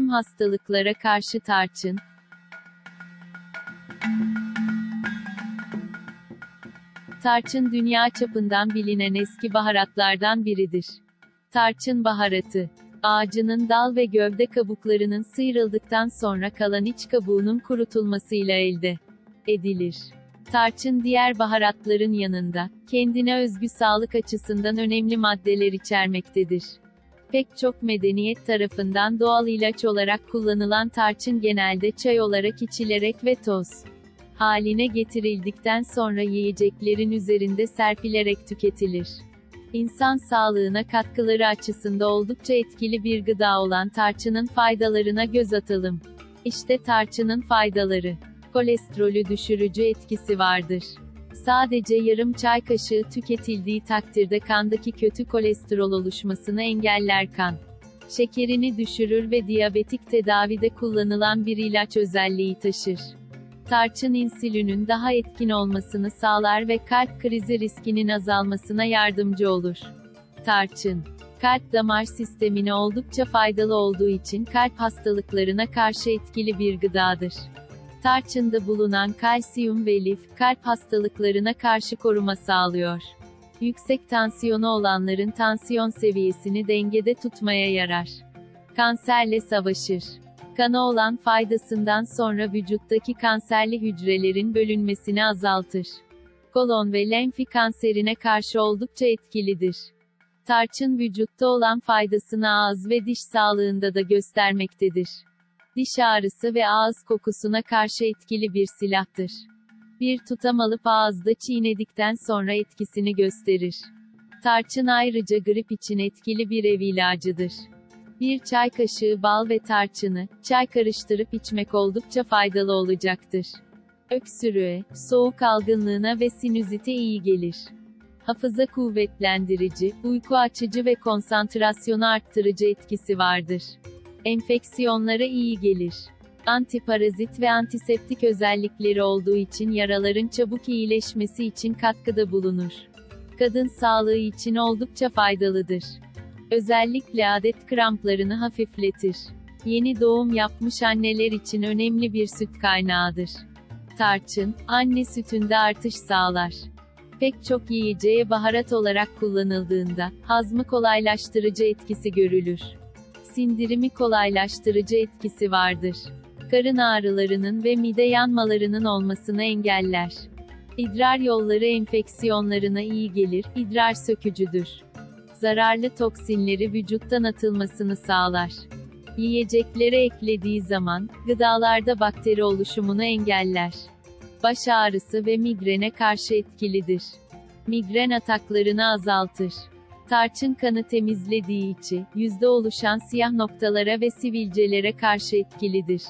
hastalıklara karşı tarçın, Tarçın dünya çapından bilinen eski baharatlardan biridir. Tarçın baharatı, ağacının dal ve gövde kabuklarının sıyrıldıktan sonra kalan iç kabuğunun kurutulmasıyla elde edilir. Tarçın diğer baharatların yanında, kendine özgü sağlık açısından önemli maddeler içermektedir. Pek çok medeniyet tarafından doğal ilaç olarak kullanılan tarçın genelde çay olarak içilerek ve toz haline getirildikten sonra yiyeceklerin üzerinde serpilerek tüketilir. İnsan sağlığına katkıları açısında oldukça etkili bir gıda olan tarçının faydalarına göz atalım. İşte tarçının faydaları. Kolesterolü düşürücü etkisi vardır. Sadece yarım çay kaşığı tüketildiği takdirde kandaki kötü kolesterol oluşmasını engeller kan. Şekerini düşürür ve diyabetik tedavide kullanılan bir ilaç özelliği taşır. Tarçın insülinin daha etkin olmasını sağlar ve kalp krizi riskinin azalmasına yardımcı olur. Tarçın kalp damar sistemine oldukça faydalı olduğu için kalp hastalıklarına karşı etkili bir gıdadır. Tarçında bulunan kalsiyum ve lif, kalp hastalıklarına karşı koruma sağlıyor. Yüksek tansiyonu olanların tansiyon seviyesini dengede tutmaya yarar. Kanserle savaşır. Kana olan faydasından sonra vücuttaki kanserli hücrelerin bölünmesini azaltır. Kolon ve lenfi kanserine karşı oldukça etkilidir. Tarçın vücutta olan faydasını ağız ve diş sağlığında da göstermektedir. Diş ağrısı ve ağız kokusuna karşı etkili bir silahtır. Bir tutam alıp ağızda çiğnedikten sonra etkisini gösterir. Tarçın ayrıca grip için etkili bir ev ilacıdır. Bir çay kaşığı bal ve tarçını, çay karıştırıp içmek oldukça faydalı olacaktır. Öksürüğe, soğuk algınlığına ve sinüzite iyi gelir. Hafıza kuvvetlendirici, uyku açıcı ve konsantrasyonu arttırıcı etkisi vardır. Enfeksiyonlara iyi gelir. Antiparazit ve antiseptik özellikleri olduğu için yaraların çabuk iyileşmesi için katkıda bulunur. Kadın sağlığı için oldukça faydalıdır. Özellikle adet kramplarını hafifletir. Yeni doğum yapmış anneler için önemli bir süt kaynağıdır. Tarçın, anne sütünde artış sağlar. Pek çok yiyeceğe baharat olarak kullanıldığında, hazmı kolaylaştırıcı etkisi görülür. Sindirimi kolaylaştırıcı etkisi vardır. Karın ağrılarının ve mide yanmalarının olmasını engeller. İdrar yolları enfeksiyonlarına iyi gelir, idrar sökücüdür zararlı toksinleri vücuttan atılmasını sağlar. Yiyeceklere eklediği zaman, gıdalarda bakteri oluşumunu engeller. Baş ağrısı ve migrene karşı etkilidir. Migren ataklarını azaltır. Tarçın kanı temizlediği için, yüzde oluşan siyah noktalara ve sivilcelere karşı etkilidir.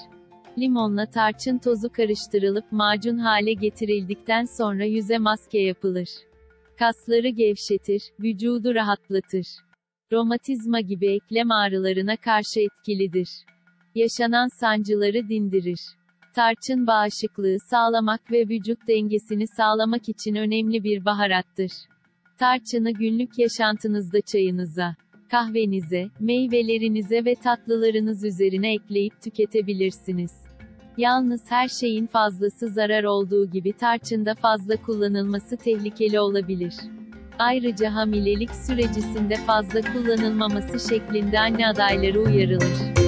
Limonla tarçın tozu karıştırılıp macun hale getirildikten sonra yüze maske yapılır. Kasları gevşetir, vücudu rahatlatır. Romatizma gibi eklem ağrılarına karşı etkilidir. Yaşanan sancıları dindirir. Tarçın bağışıklığı sağlamak ve vücut dengesini sağlamak için önemli bir baharattır. Tarçını günlük yaşantınızda çayınıza, kahvenize, meyvelerinize ve tatlılarınız üzerine ekleyip tüketebilirsiniz. Yalnız her şeyin fazlası zarar olduğu gibi tarçında fazla kullanılması tehlikeli olabilir. Ayrıca hamilelik sürecisinde fazla kullanılmaması şeklinde anne adayları uyarılır.